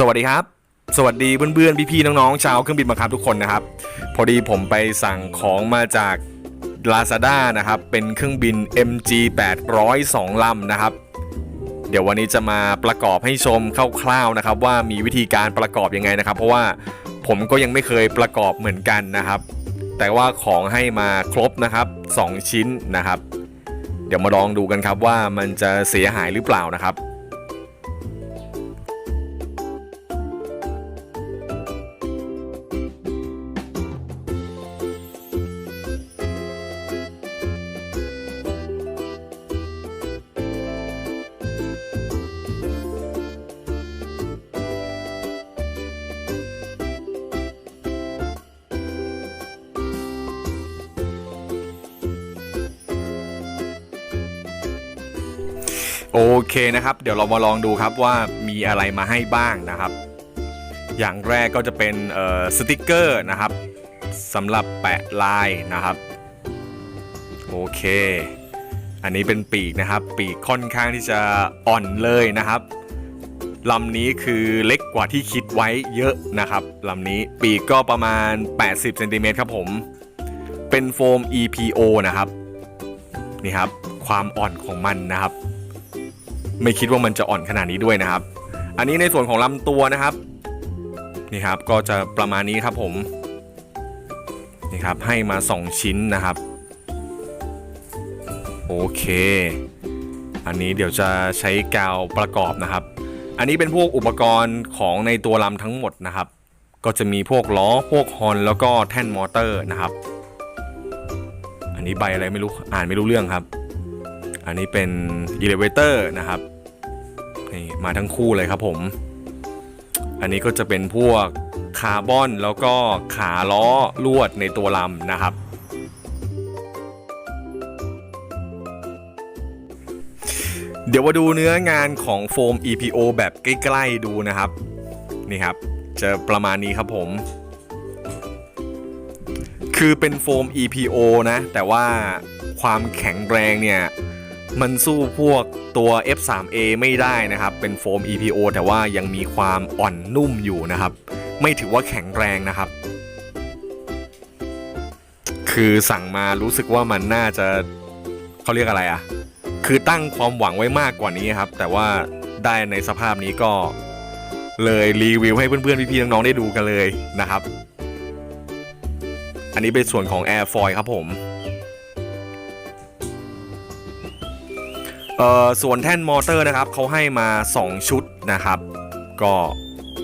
สวัสดีครับ สวัสดีเพื่อนๆพี่ๆน้องๆชาวเครื่องบินบังคับทุกคนนะครับ พอดีผมไปสั่งของมาจาก Lazada นะครับ เป็นเครื่องบิน MG 802ลำนะครับ เดี๋ยววันนี้จะมาประกอบให้ชมคร่าวๆนะครับ ว่ามีวิธีการประกอบยังไงนะครับ เพราะว่าผมก็ยังไม่เคยประกอบเหมือนกันนะครับ แต่ว่าของให้มาครบนะครับ 2 ชิ้นนะครับ เดี๋ยวมาลองดูกันครับว่ามันจะเสียหายหรือเปล่านะครับ โอเคนะครับ เดี๋ยวเรามาลองดูครับว่ามีอะไรมาให้บ้างนะครับ อย่างแรกก็จะเป็นสติกเกอร์นะครับสำหรับแปะลายนะครับ โอเค อันนี้เป็นปีกนะครับ ปีกค่อนข้างที่จะอ่อนเลยนะครับลำนี้คือเล็กกว่าที่คิดไว้เยอะนะครับลำนี้ปีกก็ประมาณ 80เซนติเมตรครับผม เป็นโฟม EPO นะครับ นี่ครับ ความอ่อนของมันนะครับ ไม่คิดว่ามันจะอ่อนขนาดนี้ด้วยนะครับ อันนี้ในส่วนของลำตัวนะครับ นี่ครับก็จะประมาณนี้ครับผม นี่ครับให้มา 2 ชิ้นนะครับ โอเค อันนี้เดี๋ยวจะใช้กาวประกอบนะครับ อันนี้เป็นพวกอุปกรณ์ของในตัวลำทั้งหมดนะครับ ก็จะมีพวกล้อพวกฮอนแล้วก็แท่นมอเตอร์นะครับ อันนี้ใบอะไรไม่รู้อ่านไม่รู้เรื่องครับอันนี้เป็น elevator นะครับ นี่มาทั้งคู่เลยครับผม อันนี้ก็จะเป็นพวกคาร์บอนแล้วก็ขาล้อลวดในตัวลำนะครับ เดี๋ยวมาดูเนื้องานของโฟม EPO แบบใกล้ๆดูนะครับ นี่ครับ จะประมาณนี้ครับผม คือเป็นโฟม EPO นะ แต่ว่าความแข็งแรงเนี่ย มันสู้พวกตัว F3A ไม่ได้นะครับ เป็นโฟม EPO แต่ว่ายังมีความอ่อนนุ่มอยู่นะครับ ไม่ถือว่าแข็งแรงนะครับ คือสั่งมารู้สึกว่ามันน่าจะเขาเรียกอะไรอะ่ะ คือตั้งความหวังไว้มากกว่านี้ครับ แต่ว่าได้ในสภาพนี้ก็เลยรีวิวให้เพื่อนๆ พี่ๆ น้องๆ ได้ดูกันเลยนะครับ อันนี้เป็นส่วนของ Air Foil ครับผม เอ่อส่วนแท่นมอเตอร์นะครับเขาให้มา 2 ชุดนะครับ ก็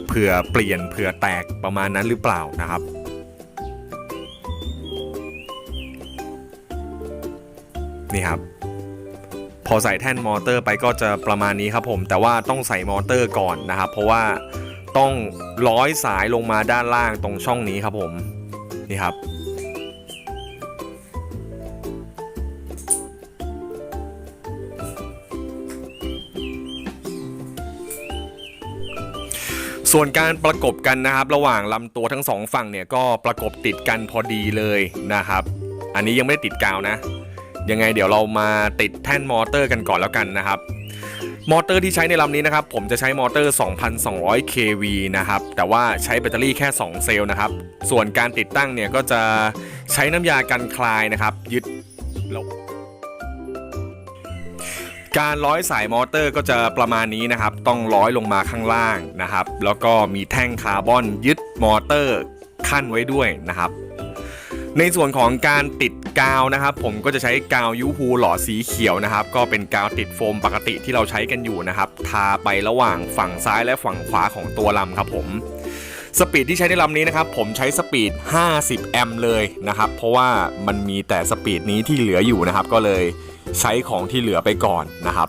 เผื่อเปลี่ยนเผื่อแตกประมาณนั้นหรือเปล่านะครับนี่ครับพอใส่แท่นมอเตอร์ไปก็จะประมาณนี้ครับผม แต่ว่าต้องใส่มอเตอร์ก่อนนะครับ เพราะว่าต้องร้อยสายลงมาด้านล่างตรงช่องนี้ครับผมนี่ครับ ส่วนการประกบกันนะครับ ระหว่างลำตัวทั้งสองฝั่งเนี่ยก็ประกบติดกันพอดีเลยนะครับ อันนี้ยังไม่ได้ติดกาวนะ ยังไงเดี๋ยวเรามาติดแท่นมอเตอร์กันก่อนแล้วกันนะครับ มอเตอร์ที่ใช้ในลำนี้นะครับ ผมจะใช้มอเตอร์ 2,200 kV นะครับ แต่ว่าใช้แบตเตอรี่แค่ 2 เซลล์นะครับ ส่วนการติดตั้งเนี่ยก็จะใช้น้ำยากันคลายนะครับ ยึดล้ว การร้อยสายมอเตอร์ก็จะประมาณนี้นะครับ ต้องร้อยลงมาข้างล่างนะครับ แล้วก็มีแท่งคาร์บอนยึดมอเตอร์ขั้นไว้ด้วยนะครับ ในส่วนของการติดกาวนะครับ ผมก็จะใช้กาวยูฮูหล่อสีเขียวนะครับ ก็เป็นกาวติดโฟมปกติที่เราใช้กันอยู่นะครับ ทาไประหว่างฝั่งซ้ายและฝั่งขวาของตัวลำครับผมสปีดที่ใช้ในลำนี้นะครับผมใช้สปีด 50 แอมป์เลยนะครับ เพราะว่ามันมีแต่สปีดนี้ที่เหลืออยู่นะครับ ก็เลย ใช้ของที่เหลือไปก่อนนะครับ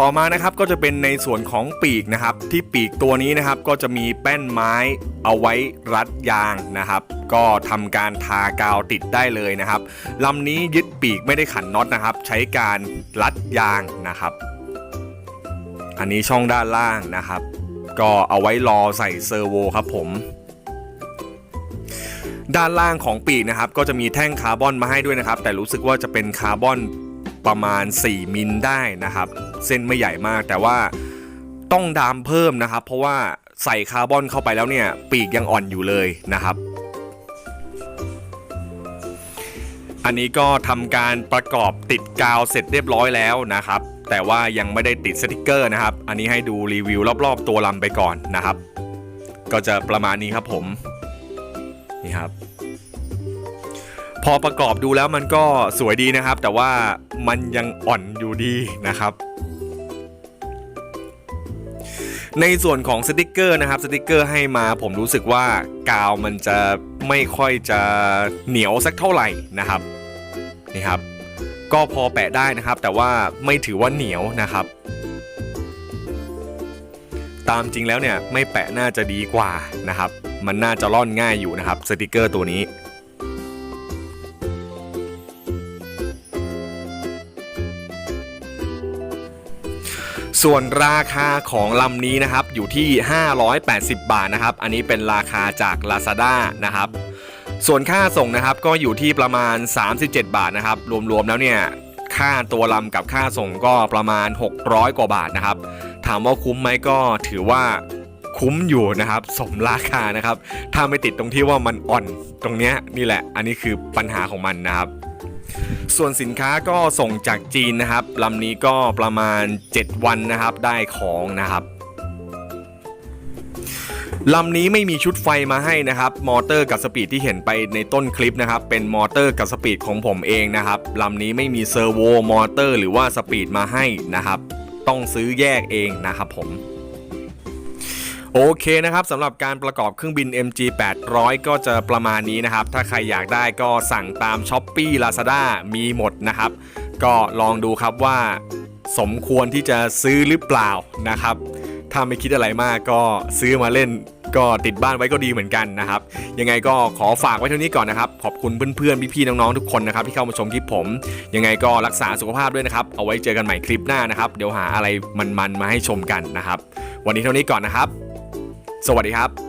ต่อมานะครับก็จะเป็นในส่วนของปีกนะครับ ที่ปีกตัวนี้นะครับก็จะมีแป้นไม้เอาไว้รัดยางนะครับ ก็ทำการทากาวติดได้เลยนะครับลำนี้ยึดปีกไม่ได้ขันน็อตนะครับ ใช้การรัดยางนะครับ อันนี้ช่องด้านล่างนะครับ ก็เอาไว้รอใส่เซอร์โวครับผมด้านล่างของปีกนะครับก็จะมีแท่งคาร์บอนมาให้ด้วยนะครับ แต่รู้สึกว่าจะเป็นคาร์บอน ประมาณ 4 มิลได้นะครับ เส้นไม่ใหญ่มากแต่ว่าต้องดามเพิ่มนะครับ เพราะว่าใส่คาร์บอนเข้าไปแล้วเนี่ย ปีกยังอ่อนอยู่เลยนะครับ อันนี้ก็ทำการประกอบติดกาวเสร็จเรียบร้อยแล้วนะครับ แต่ว่ายังไม่ได้ติดสติกเกอร์นะครับ อันนี้ให้ดูรีวิวรอบๆตัวลำไปก่อนนะครับ ก็จะประมาณนี้ครับผม นี่ครับ พอประกอบดูแล้วมันก็สวยดีนะครับ แต่ว่ามันยังอ่อนอยู่ดีนะครับ ในส่วนของสติกเกอร์นะครับสติกเกอร์ให้มาผมรู้สึกว่ากาวมันจะไม่ค่อยจะเหนียวสักเท่าไหร่นะครับนี่ครับ ก็พอแปะได้นะครับ แต่ว่าไม่ถือว่าเหนียวนะครับ ตามจริงแล้วเนี่ยไม่แปะน่าจะดีกว่านะครับ มันน่าจะร่อนง่ายอยู่นะครับสติกเกอร์ตัวนี้ ส่วนราคาของลำนี้นะครับอยู่ที่ 580 บาทนะครับ อันนี้เป็นราคาจาก Lazada นะครับ ส่วนค่าส่งนะครับก็อยู่ที่ประมาณ 37 บาทนะครับ รวมๆแล้วเนี่ยค่าตัวลำกับค่าส่งก็ประมาณ 600 กว่าบาทนะครับ ถามว่าคุ้มไหมก็ถือว่าคุ้มอยู่นะครับ สมราคานะครับ ถ้าไม่ติดตรงที่ว่ามันอ่อนตรงเนี้ยนี่แหละ อันนี้คือปัญหาของมันนะครับ ส่วนสินค้าก็ส่งจากจีนนะครับลำนี้ก็ประมาณ 7 วันนะครับได้ของนะครับลำนี้ไม่มีชุดไฟมาให้นะครับ มอเตอร์กับสปีดที่เห็นไปในต้นคลิปนะครับ เป็นมอเตอร์กับสปีดของผมเองนะครับลำนี้ไม่มีเซอร์โวมอเตอร์หรือว่าสปีดมาให้นะครับ ต้องซื้อแยกเองนะครับผม โอเคนะครับสำหรับการประกอบเครื่องบิน MG 800 ก็จะประมาณนี้นะครับ ถ้าใครอยากได้ก็สั่งตาม s h อ p e e Lazada มีหมดนะครับ ก็ลองดูครับว่า สมควรที่จะซื้อหรือเปล่านะครับ ถ้าไม่คิดอะไรมากก็ซื้อมาเล่นก็ติดบ้านไว้ก็ดีเหมือนกันนะครับ ยังไงก็ขอฝากไว้เท่านี้ก่อนนะครับ ขอบคุณเพื่อนๆ พี่ๆ น้องๆ ทุกคนนะครับที่เข้ามาชมคลิปผม ยังไงก็รักษาสุขภาพด้วยนะครับ เอาไว้เจอกันใหม่คลิปหน้านะครับ เดี๋ยวหาอะไรมันๆ มาให้ชมกันนะครับ วันนี้เท่านี้ก่อนนะครับ สวัสดีครับ